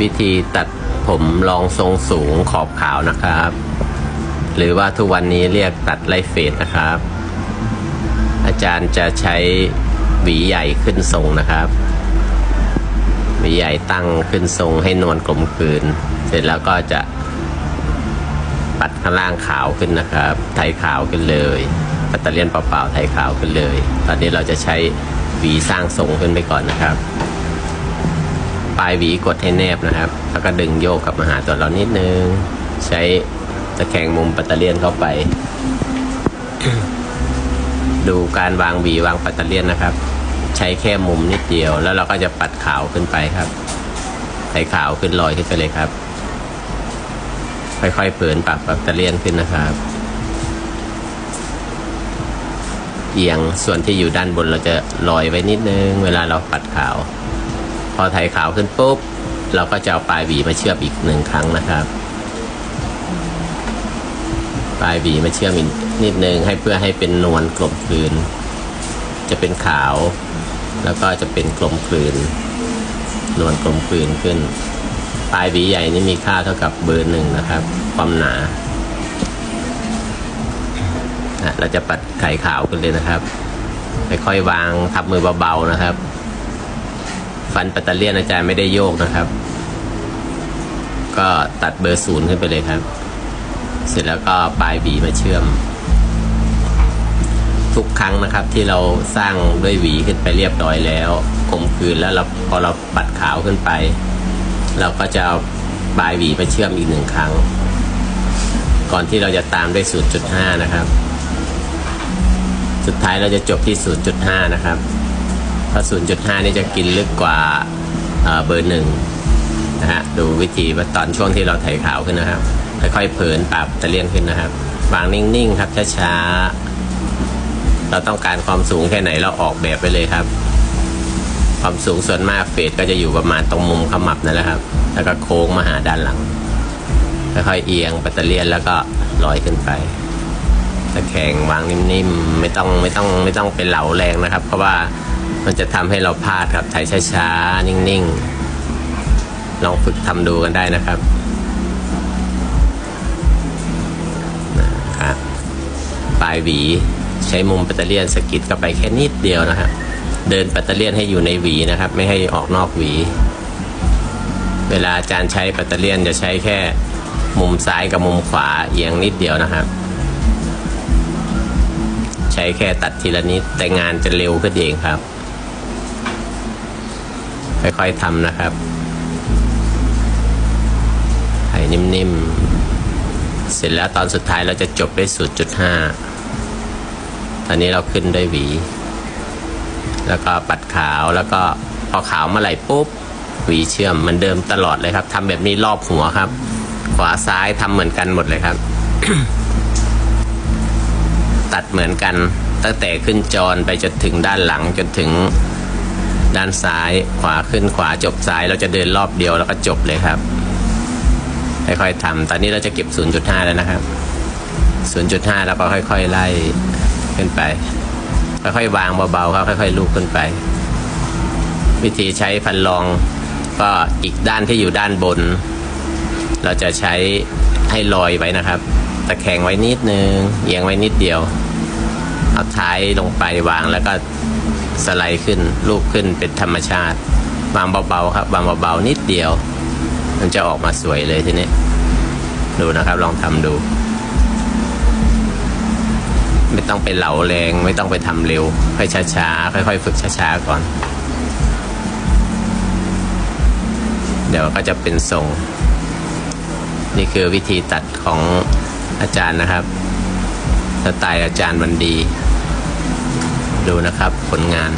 วิธีตัดผมรองทรงสูงขอบขาวนะครับ หรือว่าทุกวันนี้เรียกตัดไล่เฟดนะครับ อาจารย์จะใช้หวีใหญ่ขึ้นทรงนะครับหวีใหญ่ตั้งขึ้นทรงให้นวลกลมกลืน เสร็จแล้วก็จะ ปัดข้างล่างขาวขึ้นนะครับไทยขาวขึ้นเลยปัตเตอร์เลียนเปล่าๆไทยขาวขึ้นเลย ตอนนี้เราจะใช้หวีสร้างทรงขึ้นไปก่อนนะครับ ปลายหวีกดให้แนบนะครับ แล้วก็ดึงโยกกลับมาหาตัวเรานิดนึง ใช้ตะแคงมุมปัตเตอร์เลียนเข้าไป ดูการวางหวีวางปัตเตอร์เลียนนะครับ ใช้แค่มุมนิดเดียว แล้วเราก็จะปัดขาวขึ้นไปครับไถขาวขึ้นลอยขึ้นไปเลยครับ ค่อยๆเผินปรับปัตเตอร์เลียนขึ้นนะครับเอียงส่วนที่อยู่ด้านบนเราจะลอยไว้นิดนึง เวลาเราปัดขาว พอไถขาวขึ้นปุ๊บ เราก็จะเอาปลายหวีมาเชื่อมอีกหนึ่งครั้งนะครับ ปลายหวีมาเชื่อมอีกนิดนึงให้เพื่อให้เป็นนวลกลมกลืน จะเป็นขาว แล้วก็จะเป็นกลมกลืน นวลกลมกลืนขึ้น ปลายหวีใหญ่นี่มีค่าเท่ากับเบอร์หนึ่งนะครับ ความหนาเราจะปัดไข่ขาวขึ้นเลยนะครับค่อยๆวางทับมือเบาๆนะครับ ฟันปัตเตอร์เลียนอาจารย์ไม่ได้โยกนะครับ ก็ตัดเบอร์ศูนย์ขึ้นไปเลยครับ เสร็จแล้วก็ปลายหวีมาเชื่อม ทุกครั้งนะครับที่เราสร้างด้วยหวีขึ้นไปเรียบร้อยแล้วกลมคืนแล้วเราพอเราปัดขาวขึ้นไป เราก็จะเอาปลายหวีมาเชื่อมอีกหนึ่งครั้ง ก่อนที่เราจะตามด้วย0.5นะครับ สุดท้ายเราจะจบที่ 0.5 นะครับ เพราะ 0.5 นี่จะกินลึกกว่าเบอร์หนึ่งนะฮะดูวิธีว่าตอนช่วงที่เราไถขาวขึ้นนะครับ ค่อยๆเผินปรับตะเลียนขึ้นนะครับวางนิ่งๆครับช้าๆเราต้องการความสูงแค่ไหนเราออกแบบไปเลยครับ ความสูงส่วนมากเฟดก็จะอยู่ประมาณตรงมุมขมับนั่นแหละครับ แล้วก็โค้งมาหาด้านหลังค่อยๆเอียงปัตเตอร์เลียนแล้วก็ลอยขึ้นไปตะแคงวางนิ่มๆไม่ต้องไม่ต้องไม่ต้องเป็นเหลาแรงนะครับ เพราะว่า มันจะทำให้เราพลาดครับถ่ายช้าๆ นิ่งๆ ลองฝึกทำดูกันได้นะครับนะครับ ปลายหวีใช้มุมปัตเตอร์เลียนสกิดเข้าไปแค่นิดเดียวนะครับ เดินปัตเตอร์เลียนให้อยู่ในหวีนะครับ ไม่ให้ออกนอกหวี เวลาอาจารย์ใช้ปัตเตอร์เลียนจะใช้แค่มุมซ้ายกับมุมขวาเอียงนิดเดียวนะครับ ใช้แค่ตัดทีละนิดแต่งานจะเร็วขึ้นเองครับ ค่อยๆทำนะครับให้นิ่มๆ เสร็จแล้วตอนสุดท้ายเราจะจบด้วย0.5ตอนนี้เราขึ้นด้วยหวี แล้วก็ปัดขาวแล้วก็พอขาวเมื่อไหร่ปุ๊บหวีเชื่อมเหมือนเดิมตลอดเลยครับทำแบบนี้รอบหัวครับ ขวาซ้ายทำเหมือนกันหมดเลยครับ ตัดเหมือนกันตั้งแต่ขึ้นจรไปจนถึงด้านหลังจนถึง ด้านซ้ายขวาขึ้นขวาจบซ้าย เราจะเดินรอบเดียวแล้วก็จบเลยครับค่อยๆทำตอนนี้เราจะเก็บ 0.5 แล้วนะครับ 0.5 แล้วก็ค่อยๆไล่ขึ้นไป ค่อยๆวางเบาๆครับค่อยๆลูกขึ้นไป วิธีใช้ฟันรองก็อีกด้านที่อยู่ด้านบน เราจะใช้ให้ลอยไว้นะครับ ตะแคงไว้นิดนึงเอียงไว้นิดเดียว เอาท้ายลงไปวางแล้วก็ สไลด์ขึ้นลูกขึ้นเป็นธรรมชาติวางเบาๆครับวางเบาๆนิดเดียว มันจะออกมาสวยเลยทีนี้ ดูนะครับลองทำดู ไม่ต้องไปเหลาแรง ไม่ต้องไปทำเร็ว ค่อยช้าๆค่อยๆฝึกช้าๆก่อน เดี๋ยวก็จะเป็นทรง นี่คือวิธีตัดของอาจารย์นะครับสไตล์อาจารย์วันดี ดูนะครับผลงาน